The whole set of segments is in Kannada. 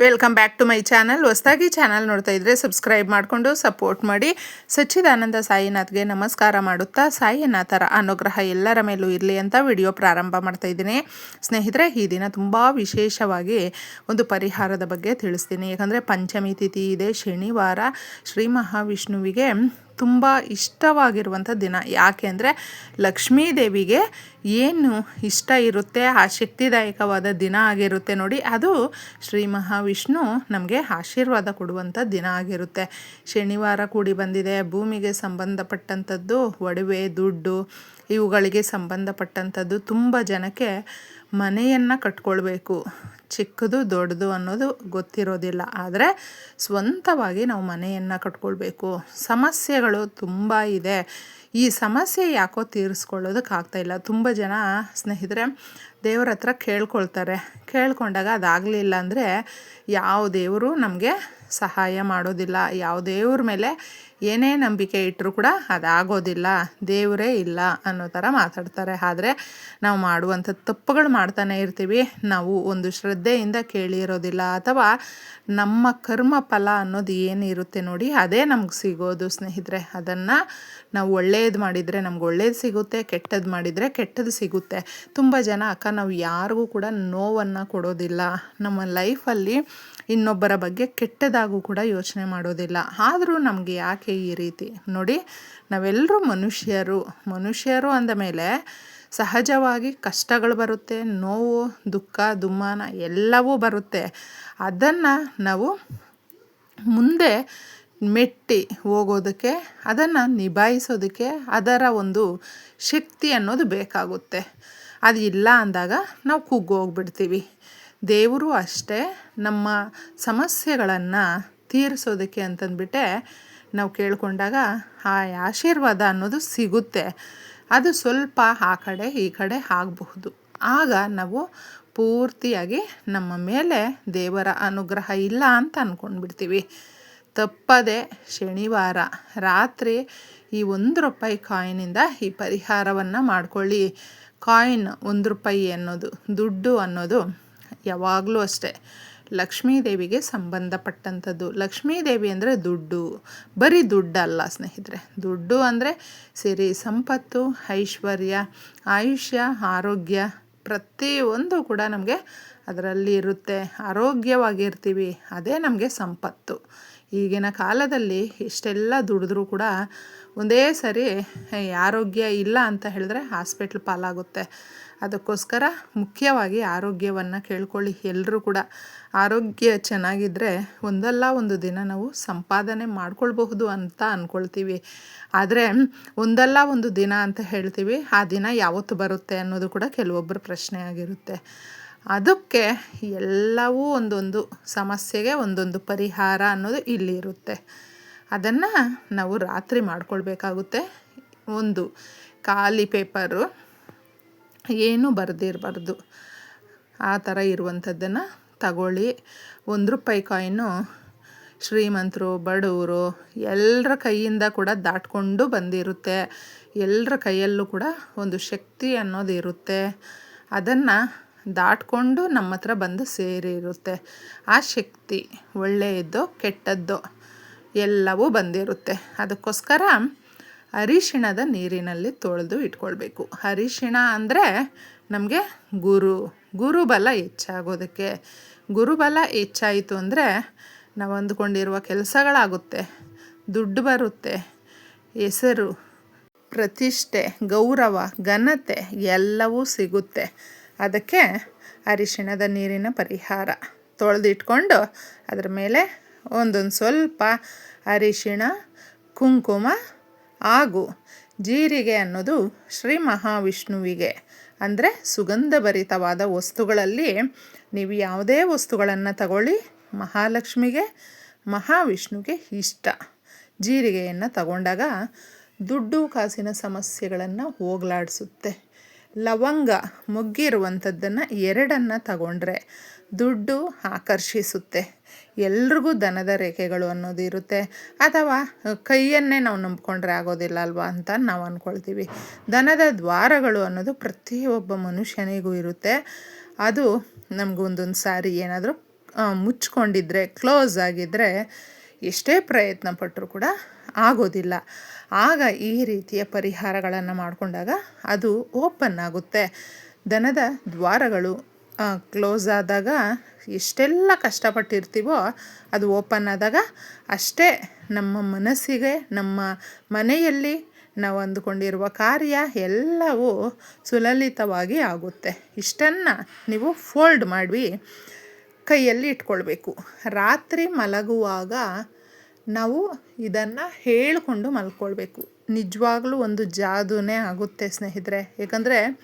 Welcome back to my channel. ಹೊಸದಾಗಿ ಚಾನಲ್ ನೋಡ್ತಾ ಇದ್ರೆ ಸಬ್ಸ್ಕ್ರೈಬ್ ಮಾಡಿಕೊಂಡು ಸಪೋರ್ಟ್ ಮಾಡಿ. ಸಚ್ಚಿದಾನಂದ ಸಾಯಿನಾಥ್ಗೆ ನಮಸ್ಕಾರ ಮಾಡುತ್ತಾ, ಸಾಯಿನಾಥರ ಅನುಗ್ರಹ ಎಲ್ಲರ ಮೇಲೂ ಇರಲಿ ಅಂತ ವಿಡಿಯೋ ಪ್ರಾರಂಭ ಮಾಡ್ತಾ ಇದ್ದೀನಿ. ಸ್ನೇಹಿತರೆ, ಈ ದಿನ ತುಂಬ ವಿಶೇಷವಾಗಿ ಒಂದು ಪರಿಹಾರದ ಬಗ್ಗೆ ತಿಳಿಸ್ತೀನಿ. ಯಾಕಂದರೆ ಪಂಚಮಿ ತಿಥಿ ಇದೆ, ಶನಿವಾರ. ಶ್ರೀ ಮಹಾವಿಷ್ಣುವಿಗೆ ತುಂಬ ಇಷ್ಟವಾಗಿರುವಂಥ ದಿನ. ಯಾಕೆ ಅಂದರೆ ಲಕ್ಷ್ಮೀದೇವಿಗೆ ಏನು ಇಷ್ಟ ಇರುತ್ತೆ, ಆ ಶಕ್ತಿದಾಯಕವಾದ ದಿನ ಆಗಿರುತ್ತೆ ನೋಡಿ, ಅದು ಶ್ರೀ ಮಹಾವಿಷ್ಣು ನಮಗೆ ಆಶೀರ್ವಾದ ಕೊಡುವಂಥ ದಿನ ಆಗಿರುತ್ತೆ. ಶನಿವಾರ ಕೂಡಿ ಬಂದಿದೆ, ಭೂಮಿಗೆ ಸಂಬಂಧಪಟ್ಟಂಥದ್ದು, ಒಡವೆ, ದುಡ್ಡು, ಇವುಗಳಿಗೆ ಸಂಬಂಧಪಟ್ಟಂಥದ್ದು ತುಂಬ ಜನಕ್ಕೆ ಮನೆಯನ್ನು ಕಟ್ಕೊಳ್ಬೇಕು. ಚಿಕ್ಕದು ದೊಡ್ಡದು ಅನ್ನೋದು ಗೊತ್ತಿರೋದಿಲ್ಲ. ಆದರೆ ಸ್ವಂತವಾಗಿ ನಾವು ಮನೆಯನ್ನು ಕಟ್ಕೊಳ್ಬೇಕು. ಸಮಸ್ಯೆಗಳು ತುಂಬ ಇದೆ. ಈ ಸಮಸ್ಯೆ ಯಾಕೋ ತೀರಿಸ್ಕೊಳ್ಳೋದಕ್ಕಾಗ್ತಾಯಿಲ್ಲ ತುಂಬ ಜನ ಸ್ನೇಹಿತರೆ, ದೇವ್ರ ಹತ್ರ ಕೇಳ್ಕೊಳ್ತಾರೆ. ಕೇಳ್ಕೊಂಡಾಗ ಅದಾಗಲಿಲ್ಲ ಅಂದರೆ ಯಾವ ದೇವರು ನಮಗೆ ಸಹಾಯ ಮಾಡೋದಿಲ್ಲ. ಯಾವ ದೇವ್ರ ಮೇಲೆ ಏನೇ ನಂಬಿಕೆ ಇಟ್ಟರೂ ಕೂಡ ಅದಾಗೋದಿಲ್ಲ. ದೇವರೇ ಇಲ್ಲ ಅನ್ನೋ ಥರ ಮಾತಾಡ್ತಾರೆ. ಆದರೆ ನಾವು ಮಾಡುವಂಥ ತಪ್ಪುಗಳು ಮಾಡ್ತಾನೆ ಇರ್ತೀವಿ. ನಾವು ಒಂದು ಶ್ರದ್ಧೆಯಿಂದ ಕೇಳಿರೋದಿಲ್ಲ ಅಥವಾ ನಮ್ಮ ಕರ್ಮ ಫಲ ಅನ್ನೋದು ಏನಿರುತ್ತೆ ನೋಡಿ ಅದೇ ನಮ್ಗೆ ಸಿಗೋದು ಸ್ನೇಹಿತರೆ. ಅದನ್ನು ನಾವು ಒಳ್ಳೇದು ಮಾಡಿದರೆ ನಮ್ಗೆ ಒಳ್ಳೇದು ಸಿಗುತ್ತೆ ಕೆಟ್ಟದ್ದು ಮಾಡಿದರೆ ಕೆಟ್ಟದ್ದು ಸಿಗುತ್ತೆ. ತುಂಬ ಜನ ಅಕ್ಕ, ನಾವು ಯಾರಿಗೂ ಕೂಡ ನೋವನ್ನು ಕೊಡೋದಿಲ್ಲ. ನಮ್ಮ ಲೈಫಲ್ಲಿ ಇನ್ನೊಬ್ಬರ ಬಗ್ಗೆ ಕೆಟ್ಟದಾಗೂ ಕೂಡ ಯೋಚನೆ ಮಾಡೋದಿಲ್ಲ. ಆದರೂ ನಮಗೆ ಯಾಕೆ ಈ ರೀತಿ? ನೋಡಿ ನಾವೆಲ್ಲರೂ ಮನುಷ್ಯರು. ಮನುಷ್ಯರು ಅಂದ ಮೇಲೆ ಸಹಜವಾಗಿ ಕಷ್ಟಗಳು ಬರುತ್ತೆ, ನೋವು, ದುಃಖ, ದುಮ್ಮಾನ ಎಲ್ಲವೂ ಬರುತ್ತೆ. ಅದನ್ನು ನಾವು ಮುಂದೆ ಮೆಟ್ಟಿ ಹೋಗೋದಕ್ಕೆ, ಅದನ್ನು ನಿಭಾಯಿಸೋದಕ್ಕೆ ಅದರ ಒಂದು ಶಕ್ತಿ ಅನ್ನೋದು ಬೇಕಾಗುತ್ತೆ. ಅದು ಇಲ್ಲ ಅಂದಾಗ ನಾವು ಕುಗ್ಗೋಗ್ಬಿಡ್ತೀವಿ ದೇವರು ಅಷ್ಟೇ ನಮ್ಮ ಸಮಸ್ಯೆಗಳನ್ನು ತೀರಿಸೋದಕ್ಕೆ ಅಂತಂದ್ಬಿಟ್ಟೆ ನಾವು ಕೇಳಿಕೊಂಡಾಗ ಆ ಆಶೀರ್ವಾದ ಅನ್ನೋದು ಸಿಗುತ್ತೆ. ಅದು ಸ್ವಲ್ಪ ಆ ಕಡೆ, ಈ ಕಡೆ ಆಗಬಹುದು. ಆಗ ನಾವು ಪೂರ್ತಿಯಾಗಿ ನಮ್ಮ ಮೇಲೆ ದೇವರ ಅನುಗ್ರಹ ಇಲ್ಲ ಅಂತ ಅಂದ್ಕೊಂಡ್ಬಿಡ್ತೀವಿ ತಪ್ಪದೆ ಶನಿವಾರ ರಾತ್ರಿ ಈ ಒಂದು ರೂಪಾಯಿ ಕಾಯಿನಿಂದ ಈ ಪರಿಹಾರವನ್ನು ಮಾಡ್ಕೊಳ್ಳಿ. ಕಾಯಿನ್ ಒಂದು ರೂಪಾಯಿ ಅನ್ನೋದು, ದುಡ್ಡು ಅನ್ನೋದು ಯಾವಾಗಲೂ ಅಷ್ಟೇ. ಲಕ್ಷ್ಮೀ ದೇವಿಗೆ ಸಂಬಂಧಪಟ್ಟಂಥದ್ದು. ಲಕ್ಷ್ಮೀ ದೇವಿ ಅಂದರೆ ದುಡ್ಡು. ಬರೀ ದುಡ್ಡಲ್ಲ ಸ್ನೇಹಿತರೆ. ದುಡ್ಡು ಅಂದರೆ ಸಿರಿ, ಸಂಪತ್ತು, ಐಶ್ವರ್ಯ, ಆಯುಷ್ಯ, ಆರೋಗ್ಯ ಪ್ರತಿಯೊಂದು ಕೂಡ ನಮಗೆ ಅದರಲ್ಲಿ ಇರುತ್ತೆ. ಆರೋಗ್ಯವಾಗಿರ್ತೀವಿ. ಅದೇ ನಮಗೆ ಸಂಪತ್ತು. ಈಗಿನ ಕಾಲದಲ್ಲಿ ಇಷ್ಟೆಲ್ಲ ದುಡಿದ್ರೂ ಕೂಡ ಒಂದೇ ಸರಿ ಆರೋಗ್ಯ ಇಲ್ಲ ಅಂತ ಹೇಳಿದ್ರೆ ಹಾಸ್ಪಿಟ್ಲ್ ಪಾಲಾಗುತ್ತೆ. ಅದಕ್ಕೋಸ್ಕರ ಮುಖ್ಯವಾಗಿ ಆರೋಗ್ಯವನ್ನು ಕೇಳ್ಕೊಳ್ಳಿ. ಎಲ್ಲರೂ ಕೂಡ ಆರೋಗ್ಯ ಚೆನ್ನಾಗಿದ್ದರೆ ಒಂದಲ್ಲ ಒಂದು ದಿನ ನಾವು ಸಂಪಾದನೆ ಮಾಡ್ಕೊಳ್ಬಹುದು ಅಂತ ಅಂದ್ಕೊಳ್ತೀವಿ ಆದರೆ ಒಂದಲ್ಲ ಒಂದು ದಿನ ಅಂತ ಹೇಳ್ತೀವಿ, ಆ ದಿನ ಯಾವತ್ತು ಬರುತ್ತೆ ಅನ್ನೋದು ಕೂಡ ಕೆಲವೊಬ್ಬರು ಪ್ರಶ್ನೆ ಆಗಿರುತ್ತೆ. ಅದಕ್ಕೆ ಎಲ್ಲವೂ ಒಂದೊಂದು ಸಮಸ್ಯೆಗೆ ಒಂದೊಂದು ಪರಿಹಾರ ಅನ್ನೋದು ಇಲ್ಲಿ ಇರುತ್ತೆ ಅದನ್ನು ನಾವು ರಾತ್ರಿ ಮಾಡ್ಕೊಳ್ಬೇಕಾಗುತ್ತೆ. ಒಂದು ಖಾಲಿ ಪೇಪರು ಏನು ಬರೆದಿರಬಾರ್ದು. ಆ ಥರ ಇರುವಂಥದ್ದನ್ನು ತಗೊಳ್ಳಿ. ಒಂದು ರೂಪಾಯಿ ಕಾಯಿನು ಶ್ರೀಮಂತರು, ಬಡವರು ಎಲ್ಲರ ಕೈಯಿಂದ ಕೂಡ ದಾಟ್ಕೊಂಡು ಬಂದಿರುತ್ತೆ. ಎಲ್ಲರ ಕೈಯಲ್ಲೂ ಕೂಡ ಒಂದು ಶಕ್ತಿ ಅನ್ನೋದು ಇರುತ್ತೆ. ಅದನ್ನು ದಾಟ್ಕೊಂಡು ನಮ್ಮ ಹತ್ರ ಬಂದು ಸೇರಿರುತ್ತೆ. ಆ ಶಕ್ತಿ ಒಳ್ಳೆಯದ್ದು ಕೆಟ್ಟದ್ದು ಎಲ್ಲವೂ ಬಂದಿರುತ್ತೆ. ಅದಕ್ಕೋಸ್ಕರ ಅರಿಶಿಣದ ನೀರಿನಲ್ಲಿ ತೊಳೆದು ಇಟ್ಕೊಳ್ಬೇಕು. ಅರಿಶಿಣ ಅಂದರೆ ನಮಗೆ ಗುರು, ಗುರುಬಲ ಹೆಚ್ಚಾಗೋದಕ್ಕೆ. ಗುರುಬಲ ಹೆಚ್ಚಾಯಿತು ಅಂದರೆ ನಾವು ಅಂದುಕೊಂಡಿರುವ ಕೆಲಸಗಳಾಗುತ್ತೆ. ದುಡ್ಡು ಬರುತ್ತೆ, ಹೆಸರು, ಪ್ರತಿಷ್ಠೆ, ಗೌರವ, ಘನತೆ ಎಲ್ಲವೂ ಸಿಗುತ್ತೆ. ಅದಕ್ಕೆ ಅರಿಶಿಣದ ನೀರಿನ ಪರಿಹಾರ. ತೊಳೆದಿಟ್ಕೊಂಡು ಅದರ ಮೇಲೆ ಒಂದೊಂದು ಸ್ವಲ್ಪ ಅರಿಶಿಣ, ಕುಂಕುಮ ಹಾಗೂ ಜೀರಿಗೆ ಅನ್ನೋದು ಶ್ರೀ ಮಹಾವಿಷ್ಣುವಿಗೆ ಅಂದರೆ ಸುಗಂಧಭರಿತವಾದ ವಸ್ತುಗಳಲ್ಲಿ ನೀವು ಯಾವುದೇ ವಸ್ತುಗಳನ್ನು ತಗೊಳ್ಳಿ, ಮಹಾಲಕ್ಷ್ಮಿಗೆ, ಮಹಾವಿಷ್ಣುಗೆ ಇಷ್ಟ. ಜೀರಿಗೆಯನ್ನು ತಗೊಂಡಾಗ ದುಡ್ಡು ಕಾಸಿನ ಸಮಸ್ಯೆಗಳನ್ನು ಹೋಗಲಾಡಿಸುತ್ತೆ. ಲವಂಗ ಮುಗ್ಗಿರುವಂಥದ್ದನ್ನು ಎರಡನ್ನು ತಗೊಂಡ್ರೆ ದುಡ್ಡು ಆಕರ್ಷಿಸುತ್ತೆ. ಎಲ್ರಿಗೂ ದನದ ರೇಖೆಗಳು ಅನ್ನೋದು ಇರುತ್ತೆ. ಅಥವಾ ಕೈಯನ್ನೇ ನಾವು ನಂಬ್ಕೊಂಡ್ರೆ ಆಗೋದಿಲ್ಲ ಅಲ್ವಾ ಅಂತ ನಾವು ಅಂದ್ಕೊಳ್ತೀವಿ ದನದ ದ್ವಾರಗಳು ಅನ್ನೋದು ಪ್ರತಿಯೊಬ್ಬ ಮನುಷ್ಯನಿಗೂ ಇರುತ್ತೆ. ಅದು ನಮಗೊಂದೊಂದು ಸಾರಿ ಏನಾದರೂ ಮುಚ್ಕೊಂಡಿದ್ರೆ, ಕ್ಲೋಸ್ ಆಗಿದ್ದರೆ ಎಷ್ಟೇ ಪ್ರಯತ್ನ ಪಟ್ಟರೂ ಕೂಡ ಆಗೋದಿಲ್ಲ. ಆಗ ಈ ರೀತಿಯ ಪರಿಹಾರಗಳನ್ನು ಮಾಡಿಕೊಂಡಾಗ ಅದು ಓಪನ್ ಆಗುತ್ತೆ. ದನದ ದ್ವಾರಗಳು ಕ್ಲೋಸ್ ಆದಾಗ ಎಷ್ಟೆಲ್ಲ ಕಷ್ಟಪಟ್ಟಿರ್ತೀವೋ ಅದು ಓಪನ್ ಆದಾಗ ಅಷ್ಟೇ ನಮ್ಮ ಮನಸ್ಸಿಗೆ, ನಮ್ಮ ಮನೆಯಲ್ಲಿ ನಾವು ಅಂದುಕೊಂಡಿರುವ ಕಾರ್ಯ ಎಲ್ಲವೂ ಸುಲಲಿತವಾಗಿ ಆಗುತ್ತೆ. ಇಷ್ಟನ್ನು ನೀವು ಫೋಲ್ಡ್ ಮಾಡಿ ಕೈಯಲ್ಲಿ ಇಟ್ಕೊಳ್ಬೇಕು. ರಾತ್ರಿ ಮಲಗುವಾಗ ನಾವು ಇದನ್ನು ಹೇಳಿಕೊಂಡು ಮಲ್ಕೊಳ್ಬೇಕು. ನಿಜವಾಗ್ಲೂ ಒಂದು ಜಾದೂನೇ ಆಗುತ್ತೆ ಸ್ನೇಹಿತರೆ. ಏಕೆಂದರೆ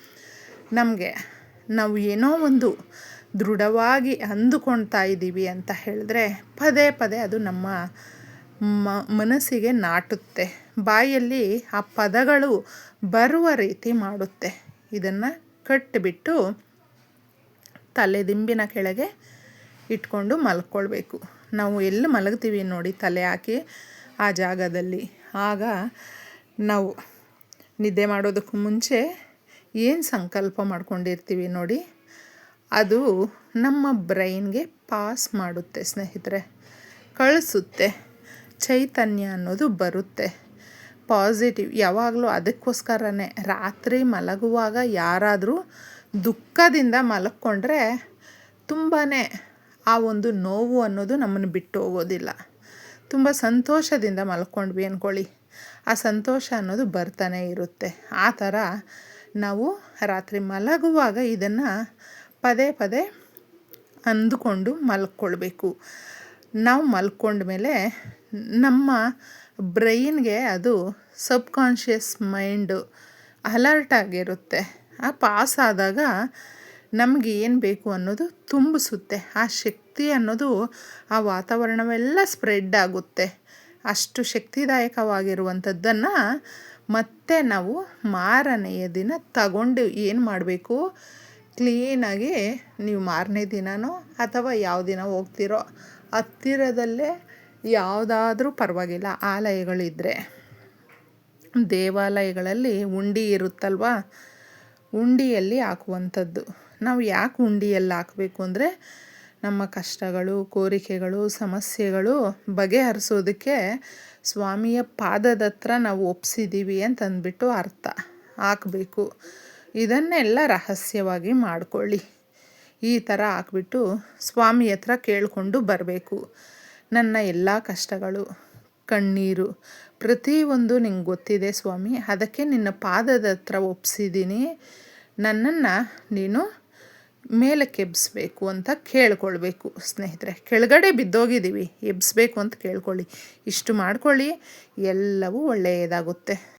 ನಮಗೆ ನಾವು ಏನೋ ಒಂದು ದೃಢವಾಗಿ ಅಂದುಕೊಳ್ತಾ ಇದ್ದೀವಿ ಅಂತ ಹೇಳಿದ್ರೆ ಪದೇ ಪದೇ ಅದು ನಮ್ಮ ಮನಸ್ಸಿಗೆ ನಾಟುತ್ತೆ. ಬಾಯಲ್ಲಿ ಆ ಪದಗಳು ಬರುವ ರೀತಿ ಮಾಡುತ್ತೆ. ಇದನ್ನು ಕಟ್ಟಿಬಿಟ್ಟು ತಲೆದಿಂಬಿನ ಕೆಳಗೆ ಇಟ್ಕೊಂಡು ಮಲ್ಕೊಳ್ಬೇಕು. ನಾವು ಎಲ್ಲಿ ಮಲಗ್ತೀವಿ ನೋಡಿ ತಲೆ ಹಾಕಿ ಆ ಜಾಗದಲ್ಲಿ. ಆಗ ನಾವು ನಿದ್ದೆ ಮಾಡೋದಕ್ಕೂ ಮುಂಚೆ ಏನು ಸಂಕಲ್ಪ ಮಾಡ್ಕೊಂಡಿರ್ತೀವಿ ನೋಡಿ, ಅದು ನಮ್ಮ ಬ್ರೈನ್ಗೆ ಪಾಸ್ ಮಾಡುತ್ತೆ ಸ್ನೇಹಿತರೆ. ಕಳಿಸುತ್ತೆ. ಚೈತನ್ಯ ಅನ್ನೋದು ಬರುತ್ತೆ. ಪಾಸಿಟಿವ್. ಯಾವಾಗಲೂ ಅದಕ್ಕೋಸ್ಕರನೇ. ರಾತ್ರಿ ಮಲಗುವಾಗ ಯಾರಾದರೂ ದುಃಖದಿಂದ ಮಲಕ್ಕೊಂಡ್ರೆ ತುಂಬಾ ಆ ಒಂದು ನೋವು ಅನ್ನೋದು ನಮ್ಮನ್ನು ಬಿಟ್ಟು ಹೋಗೋದಿಲ್ಲ. ತುಂಬ ಸಂತೋಷದಿಂದ ಮಲ್ಕೊಂಡ್ವಿ ಅಂದ್ಕೊಳ್ಳಿ ಆ ಸಂತೋಷ ಅನ್ನೋದು ಬರ್ತಾನೆ ಇರುತ್ತೆ. ಆ ಥರ ನಾವು ರಾತ್ರಿ ಮಲಗುವಾಗ ಇದನ್ನು ಪದೇ ಪದೇ ಅಂದುಕೊಂಡು ಮಲ್ಕೊಳ್ಬೇಕು. ನಾವು ಮಲ್ಕೊಂಡ್ಮೇಲೆ ನಮ್ಮ ಬ್ರೈನ್ಗೆ ಅದು ಸಬ್ಕಾನ್ಷಿಯಸ್ ಮೈಂಡು ಅಲರ್ಟ್ ಆಗಿರುತ್ತೆ. ಆ ಪಾಸ್ ಆದಾಗ ನಮಗೆ ಏನು ಬೇಕು ಅನ್ನೋದು ತುಂಬಿಸುತ್ತೆ. ಆ ಶಕ್ತಿ ಅನ್ನೋದು ಆ ವಾತಾವರಣವೆಲ್ಲ ಸ್ಪ್ರೆಡ್ ಆಗುತ್ತೆ. ಅಷ್ಟು ಶಕ್ತಿದಾಯಕವಾಗಿರುವಂಥದ್ದನ್ನು ಮತ್ತೆ ನಾವು ಮಾರನೆಯ ದಿನ ತಗೊಂಡು ಏನು ಮಾಡಬೇಕು? ಕ್ಲೀನಾಗಿ ನೀವು ಮಾರನೇ ದಿನನೋ ಅಥವಾ ಯಾವ ದಿನ ಹೋಗ್ತಿರೋ ಹತ್ತಿರದಲ್ಲೇ ಯಾವುದಾದ್ರೂ ಪರವಾಗಿಲ್ಲ ಆಲಯಗಳಿದ್ದರೆ ದೇವಾಲಯಗಳಲ್ಲಿ ಉಂಡಿ ಇರುತ್ತಲ್ವ? ಉಂಡಿಯಲ್ಲಿ ಹಾಕುವಂಥದ್ದು. ನಾವು ಯಾಕೆ ಉಂಡಿಯಲ್ಲಿ ಹಾಕಬೇಕು ಅಂದರೆ ನಮ್ಮ ಕಷ್ಟಗಳು, ಕೋರಿಕೆಗಳು, ಸಮಸ್ಯೆಗಳು ಬಗೆಹರಿಸೋದಕ್ಕೆ ಸ್ವಾಮಿಯ ಪಾದದ ಹತ್ರ ನಾವು ಒಪ್ಸಿದ್ದೀವಿ ಅಂತಂದ್ಬಿಟ್ಟು ಅರ್ಥ. ಹಾಕಬೇಕು. ಇದನ್ನೆಲ್ಲ ರಹಸ್ಯವಾಗಿ ಮಾಡಿಕೊಳ್ಳಿ. ಈ ಥರ ಹಾಕ್ಬಿಟ್ಟು ಸ್ವಾಮಿ ಹತ್ರ ಕೇಳಿಕೊಂಡು ಬರಬೇಕು. ನನ್ನ ಎಲ್ಲ ಕಷ್ಟಗಳು, ಕಣ್ಣೀರು, ಪ್ರತಿಯೊಂದು ನಿಂಗೆ ಗೊತ್ತಿದೆ ಸ್ವಾಮಿ. ಅದಕ್ಕೆ ನಿನ್ನ ಪಾದದ ಹತ್ರ ಒಪ್ಸಿದ್ದೀನಿ ನನ್ನನ್ನು ನೀನು ಮೇಲಕ್ಕೆ ಎಬ್ಬಿಸ್ಬೇಕು ಅಂತ ಕೇಳ್ಕೊಳ್ಬೇಕು. ಸ್ನೇಹಿತರೆ ಕೆಳಗಡೆ ಬಿದ್ದೋಗಿದ್ದೀವಿ. ಎಬ್ಬಿಸ್ಬೇಕು ಅಂತ ಕೇಳ್ಕೊಳ್ಳಿ. ಇಷ್ಟು ಮಾಡ್ಕೊಳ್ಳಿ. ಎಲ್ಲವೂ ಒಳ್ಳೆಯದಾಗುತ್ತೆ.